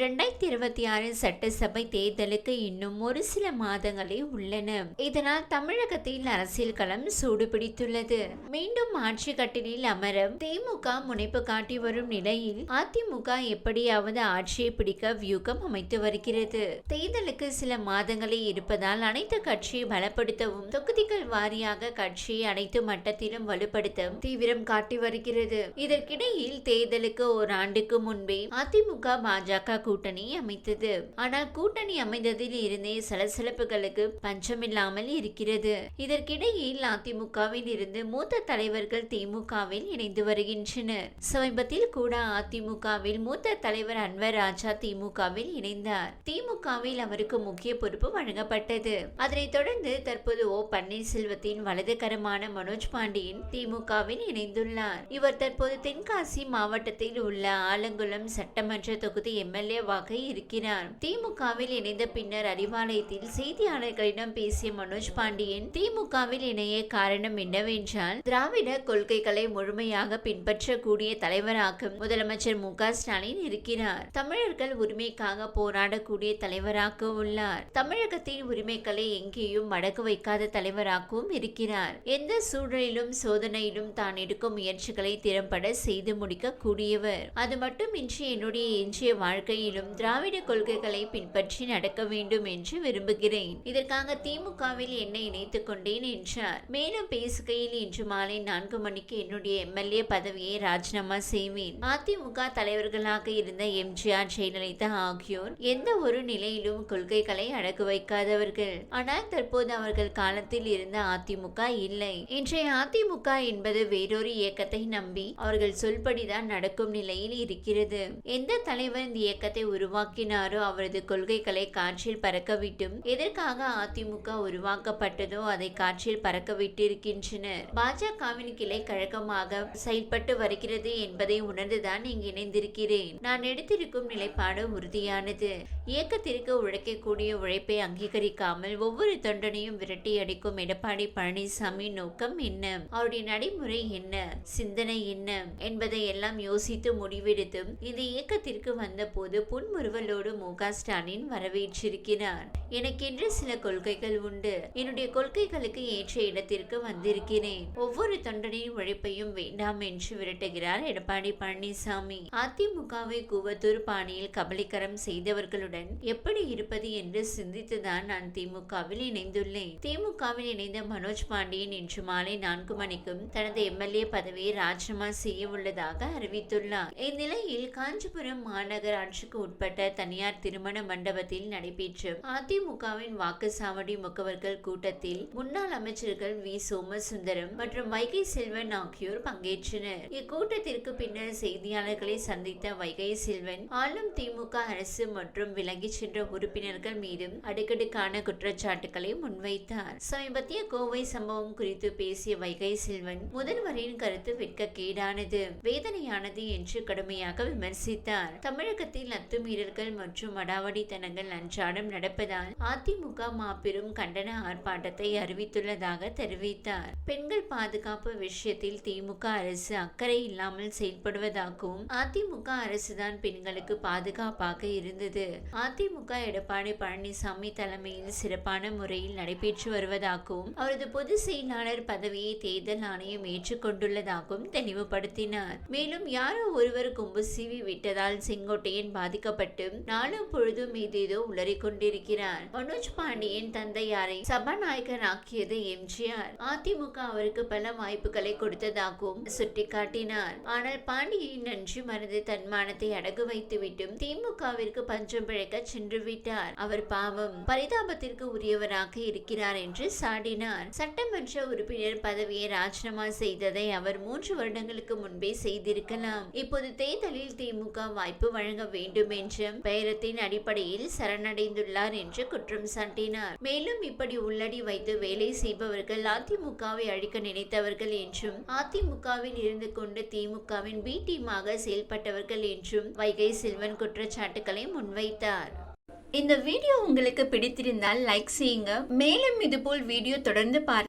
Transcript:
ரெண்டாயிரத்தி இருபத்தி ஆறு சட்டசபை தேர்தலுக்கு இன்னும் ஒரு சில மாதங்களே உள்ளன. இதனால் தமிழகத்தில் அரசியல் களம் சூடுபிடித்துள்ளது. மீண்டும் ஆட்சி கட்டிலில் அமர திமுக முனைப்பு காட்டி வரும் நிலையில் அதிமுக எப்படியாவது ஆட்சியை பிடிக்க வியூகம் அமைத்து வருகிறது. தேர்தலுக்கு சில மாதங்களே இருப்பதால் அனைத்து கட்சியை பலப்படுத்தவும் தொகுதிகள் வாரியாக கட்சியை அனைத்து மட்டத்திலும் வலுப்படுத்த தீவிரம் காட்டி வருகிறது. இதற்கிடையில் தேர்தலுக்கு ஒரு ஆண்டுக்கு முன்பே அதிமுக பாஜக கூட்டணி அமைத்தது. ஆனால் கூட்டணி அமைந்ததில் இருந்தே சலசலப்புகளுக்கு பஞ்சமில்லாமல் இருக்கிறது. இதற்கிடையில் அதிமுகவில் இருந்து மூத்த தலைவர்கள் திமுகவில் இணைந்து வருகின்றனர். சமீபத்தில் கூட அதிமுகவில் மூத்த தலைவர் அன்வர் ராஜா திமுகவில் இணைந்தார். திமுகவில் அவருக்கு முக்கிய பொறுப்பு வழங்கப்பட்டது. அதனைத் தொடர்ந்து தற்போது ஓ. பன்னீர்செல்வத்தின் வலதுகரமான மனோஜ் பாண்டியன் திமுகவில் இணைந்துள்ளார். இவர் தற்போது தென்காசி மாவட்டத்தில் உள்ள ஆலங்குளம் சட்டமன்ற தொகுதி எம்எல்ஏவாக இருக்கிறார். திமுகவில் இணைந்த பின்னர் அறிவாலயத்தில் செய்தியாளர்களிடம் பேசிய மனோஜ் பாண்டியன் திமுகவில் இணைய காரணம் என்னவென்றால் திராவிட கொள்கைகளை முழுமையாக பின்பற்றக்கூடிய தலைவராக முதலமைச்சர் மு ஸ்டாலின் இருக்கிறார். தமிழர்கள் உரிமைக்காக போராடக்கூடிய தலைவராக உள்ளார். தமிழகத்தின் உரிமைகளை எங்கேயும் மடக்கு வைக்காத தலைவராகவும் இருக்கிறார். எந்த சூழலிலும் சோதனையிலும் தான் எடுக்கும் முயற்சிகளை திறம்பட செய்து முடிக்க கூடியவர் அது மட்டுமின்றி என்னுடைய எஞ்சிய வாழ்க்கை வாழ்க்கையிலும் திராவிட கொள்கைகளை பின்பற்றி நடக்க வேண்டும் என்று விரும்புகிறேன். இதற்காக திமுகவில் என்னை இணைத்துக் கொண்டேன் என்றார். மேலும் பேசுகையில் இன்று மாலை நான்கு மணிக்கு என்னுடைய எம்எல்ஏ பதவியை ராஜினாமா செய்வேன். அதிமுக தலைவர்களாக இருந்த எம்ஜிஆர் ஜெயலலிதா ஆகியோர் எந்த ஒரு நிலையிலும் கொள்கைகளை அடக்கு வைக்காதவர்கள். ஆனால் தற்போது அவர்கள் காலத்தில் இருந்த அதிமுக இல்லை. இன்றைய அதிமுக என்பது வேறொரு இயக்கத்தை நம்பி அவர்கள் சொல்படிதான் நடக்கும் நிலையில் இருக்கிறது. எந்த தலைவர் இந்த இயக்கத்தை உருவாக்கினாரோ அவரது கொள்கைகளை காற்றில் பறக்கவிட்டும். எதற்காக அதிமுக உருவாக்கப்பட்டதோ அதை காற்றில் பறக்க விட்டிருக்கின்றனர் பாஜகவின் கிளை கழகமாக செயல்பட்டு வருகிறது என்பதை உணர்ந்துதான் இங்கு இணைந்திருக்கிறேன். நான் எடுத்திருக்கும் நிலைப்பாடு உறுதியானது. இயக்கத்திற்கு உழைக்கக்கூடிய உழைப்பை அங்கீகரிக்காமல் ஒவ்வொரு தொண்டனையும் விரட்டி அடிக்கும் எடப்பாடி பழனிசாமி நோக்கம் என்ன? அவருடைய நடைமுறை என்ன? சிந்தனை என்ன? என்பதை எல்லாம் யோசித்து முடிவெடுத்தும் இந்த இயக்கத்திற்கு வந்தபோது புன்முறுவலோடு மு க ஸ்டாலின் வரவேற்றிருக்கிறார் எனக்கென்று சில கொள்கைகள் உண்டு. என்னுடைய கொள்கைகளுக்கு ஏற்ற இடத்திற்கு வந்திருக்கிறேன். ஒவ்வொரு தொண்டனின் உழைப்பையும் வேண்டாம் என்று விரட்டுகிறார் எடப்பாடி பழனிசாமி. அதிமுகவை கூவத்தூர் பாணியில் கபலீகரம் செய்தவர்களுடன் எப்படி இருப்பது என்று சிந்தித்துதான் நான் திமுகவில் இணைந்துள்ளேன். திமுகவில் இணைந்த மனோஜ் பாண்டியன் இன்று மாலை நான்கு மணிக்கும் தனது எம்எல்ஏ பதவியை ராஜினாமா செய்ய உள்ளதாக அறிவித்துள்ளார். இந்நிலையில் காஞ்சிபுரம் மாநகராட்சி மாநகராட்சிக்கு உட்பட்ட தனியார் திருமண மண்டபத்தில் நடைபெற்ற அதிமுகவின் வாக்குச்சாவடி முகவர்கள் கூட்டத்தில் முன்னாள் அமைச்சர்கள் வி. சோமசுந்தரம் மற்றும் வைகை செல்வன் ஆகியோர் பங்கேற்றனர். இக்கூட்டத்திற்கு பின்னர் செய்தியாளர்களை சந்தித்த வைகை செல்வன் ஆளும் திமுக அரசு மற்றும் விலகி சென்ற உறுப்பினர்கள் மீதும் அடுக்கடுக்கான குற்றச்சாட்டுகளை முன்வைத்தார். சமீபத்திய கோவை சம்பவம் குறித்து பேசிய வைகை செல்வன் முதல்வரின் கருத்து வெட்கக்கேடானது வேதனையானது என்று கடுமையாக விமர்சித்தார். தமிழகத்தில் அத்துமீறல்கள் மற்றும் அடாவடித்தனங்கள் அன்றாடம் நடப்பதால் அதிமுக மாபெரும் கண்டன ஆர்ப்பாட்டத்தை அறிவித்துள்ளதாக தெரிவித்தார். பெண்கள் பாதுகாப்பு விஷயத்தில் திமுக அரசு அக்கறை இல்லாமல் செயல்படுவதாகவும் அதிமுக அரசுதான் பெண்களுக்கு பாதுகாப்பாக இருந்தது. அதிமுக எடப்பாடி பழனிசாமி தலைமையில் சிறப்பான முறையில் நடைபெற்று வருவதாகவும் அவரது பொதுச் செயலாளர் பதவியை தேர்தல் ஆணையம் ஏற்றுக்கொண்டுள்ளதாகவும் தெளிவுபடுத்தினார். மேலும் யாரோ ஒருவர் கொம்பு சீவி விட்டதால் செங்கோட்டையன் பாதிக்கப்பட்டு நாளும் பொழுதும் ஏதேதோ உளறிக் கொண்டிருக்கிறார். மனோஜ் பாண்டியன் தந்தையாரை சபாநாயகர் ஆக்கியது எம்ஜிஆர். அதிமுக அவருக்கு பல வாய்ப்புகளை கொடுத்ததாகவும் சுட்டிக்காட்டினார். ஆனால் பாண்டியன் நன்றி மறந்து தன்மானத்தை அடகு வைத்துவிட்டும் திமுகவிற்கு பஞ்சம் பிழைக்க சென்று விட்டார். அவர் பாவம் பரிதாபத்திற்கு உரியவராக இருக்கிறார் என்று சாடினார். சட்டமன்ற உறுப்பினர் பதவியை ராஜினாமா செய்ததை அவர் மூன்று வருடங்களுக்கு முன்பே செய்திருக்கலாம். இப்போது தேர்தலில் திமுக வாய்ப்பு வழங்க வேண்டும் வேண்டும் என்ற பெயரத்தின் அடிப்படையில் சரணடைந்துள்ளார் என்று குற்றம் சாட்டினார். மேலும் இப்படி உள்ளடி வைத்து வேலை செய்பவர்கள் அதிமுகவை அழிக்க நினைத்தவர்கள் என்றும் அதிமுகவில் இருந்து கொண்டு திமுகவின் பி டீமாக செயல்பட்டவர்கள் என்றும் வைகை செல்வன் குற்றச்சாட்டுகளை முன்வைத்தார். இந்த வீடியோ உங்களுக்கு பிடித்திருந்தால் லைக் செய்யுங்க. மேலும் இதுபோல் வீடியோ தொடர்ந்து பார்க்க